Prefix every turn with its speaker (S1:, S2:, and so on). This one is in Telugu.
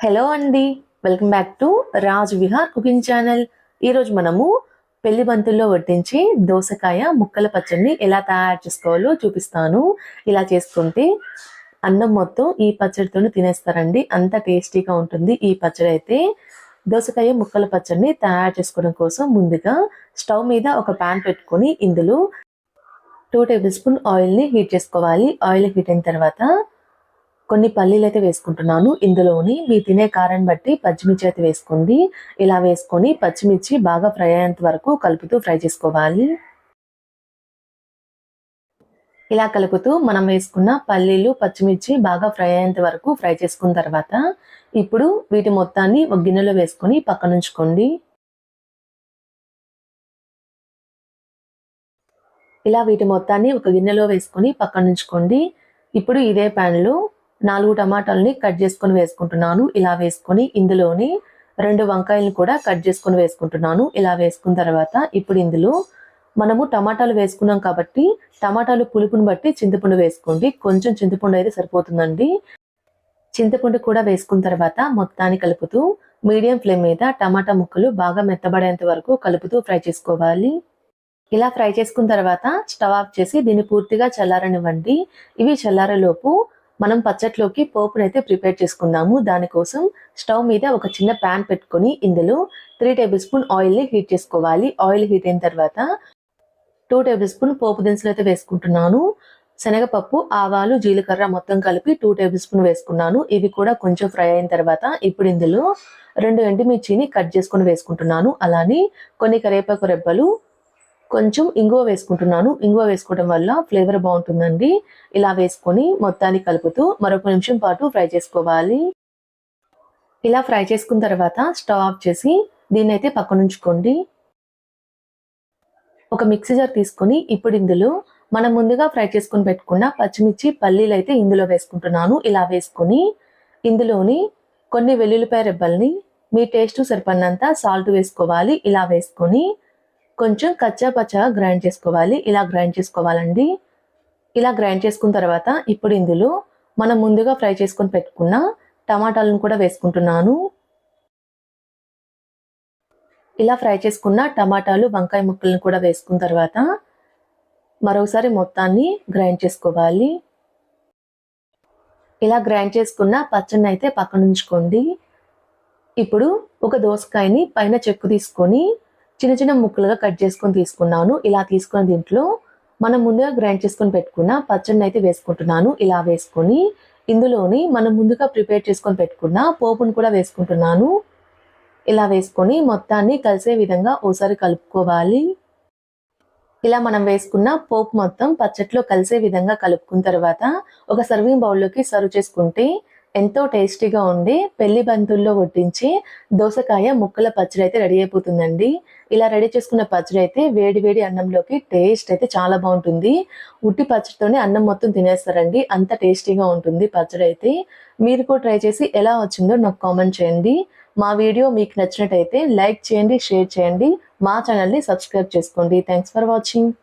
S1: హలో అండి welcome back to Raj Vihar cooking channel ఈరోజు మనము పెళ్ళి బంతుల్లో వడ్డించి దోసకాయ ముక్కల పచ్చడిని ఎలా తయారు చేసుకోవాలో చూపిస్తాను. ఇలా చేసుకుంటే అన్నం మొత్తం ఈ పచ్చడితోనే తినేస్తారండి. అంత టేస్టీగా ఉంటుంది ఈ పచ్చడి అయితే. దోసకాయ ముక్కల పచ్చడిని తయారు చేసుకోవడం కోసం ముందుగా స్టవ్ మీద ఒక ప్యాన్ పెట్టుకొని ఇందులో టూ టేబుల్ స్పూన్ ఆయిల్ని హీట్ చేసుకోవాలి. ఆయిల్ హీట్ అయిన తర్వాత కొన్ని పల్లీలు అయితే వేసుకుంటున్నాను. ఇందులోని మీ తినే కారాన్ని బట్టి పచ్చిమిర్చి అయితే వేసుకోండి. ఇలా వేసుకొని పచ్చిమిర్చి బాగా ఫ్రై అయ్యేంత వరకు కలుపుతూ ఫ్రై చేసుకోవాలి. ఇలా కలుపుతూ మనం వేసుకున్న పల్లీలు పచ్చిమిర్చి బాగా ఫ్రై అయ్యేంత వరకు ఫ్రై చేసుకున్న తర్వాత ఇప్పుడు వీటి మొత్తాన్ని ఒక గిన్నెలో వేసుకొని పక్కనుంచుకోండి ఇలా వీటి మొత్తాన్ని ఒక గిన్నెలో వేసుకొని పక్కనుంచుకోండి ఇప్పుడు ఇదే ప్యాన్లో నాలుగు టమాటాలని కట్ చేసుకొని వేసుకుంటున్నాను. ఇలా వేసుకొని ఇందులోని రెండు వంకాయలను కూడా కట్ చేసుకొని వేసుకుంటున్నాను. ఇలా వేసుకున్న తర్వాత ఇప్పుడు ఇందులో మనము టమాటాలు వేసుకున్నాం కాబట్టి టమాటాలు పులుపుని బట్టి చింతపండు వేసుకోండి. కొంచెం చింతపండు అయితే సరిపోతుందండి. చింతపండు కూడా వేసుకున్న తర్వాత మొత్తాన్ని కలుపుతూ మీడియం ఫ్లేమ్ మీద టమాటా ముక్కలు బాగా మెత్తబడేంత వరకు కలుపుతూ ఫ్రై చేసుకోవాలి. ఇలా ఫ్రై చేసుకున్న తర్వాత స్టవ్ ఆఫ్ చేసి దీన్ని పూర్తిగా చల్లారనివ్వండి. ఇవి చల్లారలోపు మనం పచ్చట్లోకి పోపునైతే ప్రిపేర్ చేసుకుందాము. దానికోసం స్టవ్ మీద ఒక చిన్న ప్యాన్ పెట్టుకొని ఇందులో త్రీ టేబుల్ స్పూన్ ఆయిల్ని హీట్ చేసుకోవాలి. ఆయిల్ హీట్ అయిన తర్వాత టూ టేబుల్ స్పూన్ పోపు దినుసులు అయితే వేసుకుంటున్నాను. శనగపప్పు ఆవాలు జీలకర్ర మొత్తం కలిపి టూ టేబుల్ స్పూన్ వేసుకున్నాను. ఇవి కూడా కొంచెం ఫ్రై అయిన తర్వాత ఇప్పుడు ఇందులో రెండు ఎండుమిర్చిని కట్ చేసుకొని వేసుకుంటున్నాను. అలానే కొన్ని కరివేపాకు రెబ్బలు కొంచెం ఇంగువ వేసుకుంటున్నాను. ఇంగువ వేసుకోవడం వల్ల ఫ్లేవర్ బాగుంటుందండి. ఇలా వేసుకొని మొత్తాన్ని కలుపుతూ మరొక నిమిషం పాటు ఫ్రై చేసుకోవాలి. ఇలా ఫ్రై చేసుకున్న తర్వాత స్టవ్ ఆఫ్ చేసి దీన్ని అయితే పక్కనుంచుకోండి ఒక మిక్సీ జార్ తీసుకొని ఇప్పుడు ఇందులో మనం ముందుగా ఫ్రై చేసుకొని పెట్టుకున్న పచ్చిమిర్చి పల్లీలు అయితే ఇందులో వేసుకుంటున్నాను. ఇలా వేసుకొని ఇందులోని కొన్ని వెల్లుల్లిపాయ రెబ్బల్ని మీ టేస్ట్ సరిపడినంత సాల్ట్ వేసుకోవాలి. ఇలా వేసుకొని కొంచెం కచ్చా పచ్చా గ్రైండ్ చేసుకోవాలి. ఇలా గ్రైండ్ చేసుకోవాలండి. ఇలా గ్రైండ్ చేసుకున్న తర్వాత ఇప్పుడు ఇందులో మనం ముందుగా ఫ్రై చేసుకొని పెట్టుకున్న టమాటాలను కూడా వేసుకుంటున్నాను. ఇలా ఫ్రై చేసుకున్న టమాటాలు వంకాయ ముక్కలను కూడా వేసుకున్న తర్వాత మరోసారి మొత్తాన్ని గ్రైండ్ చేసుకోవాలి. ఇలా గ్రైండ్ చేసుకున్న పచ్చడిని అయితే పక్కన ఉంచుకోండి. ఇప్పుడు ఒక దోసకాయని పైన చెక్కు తీసుకొని చిన్న చిన్న ముక్కలుగా కట్ చేసుకొని తీసుకున్నాను. ఇలా తీసుకున్న దీంట్లో మనం ముందుగా గ్రైండ్ చేసుకొని పెట్టుకున్న పచ్చడిని అయితే వేసుకుంటున్నాను. ఇలా వేసుకొని ఇందులోని మనం ముందుగా ప్రిపేర్ చేసుకొని పెట్టుకున్న పోపును కూడా వేసుకుంటున్నాను. ఇలా వేసుకొని మొత్తాన్ని కలిసే విధంగా ఓసారి కలుపుకోవాలి. ఇలా మనం వేసుకున్న పోపు మొత్తం పచ్చట్లో కలిసే విధంగా కలుపుకున్న తర్వాత ఒక సర్వింగ్ బౌల్లోకి సర్వ్ చేసుకుంటే ఎంతో టేస్టీగా ఉండి పెళ్ళి బంతుల్లో వడ్డించి దోసకాయ ముక్కల పచ్చడి అయితే రెడీ అయిపోతుందండి. ఇలా రెడీ చేసుకున్న పచ్చడి అయితే వేడి వేడి అన్నంలోకి టేస్ట్ అయితే చాలా బాగుంటుంది. ఉట్టి పచ్చడితోనే అన్నం మొత్తం తినేస్తారండి. అంత టేస్టీగా ఉంటుంది పచ్చడి అయితే మీరు కూడా ట్రై చేసి ఎలా వచ్చిందో నాకు కామెంట్ చేయండి. మా వీడియో మీకు నచ్చినట్టయితే లైక్ చేయండి షేర్ చేయండి. మా ఛానల్ని సబ్స్క్రైబ్ చేసుకోండి. Thanks for watching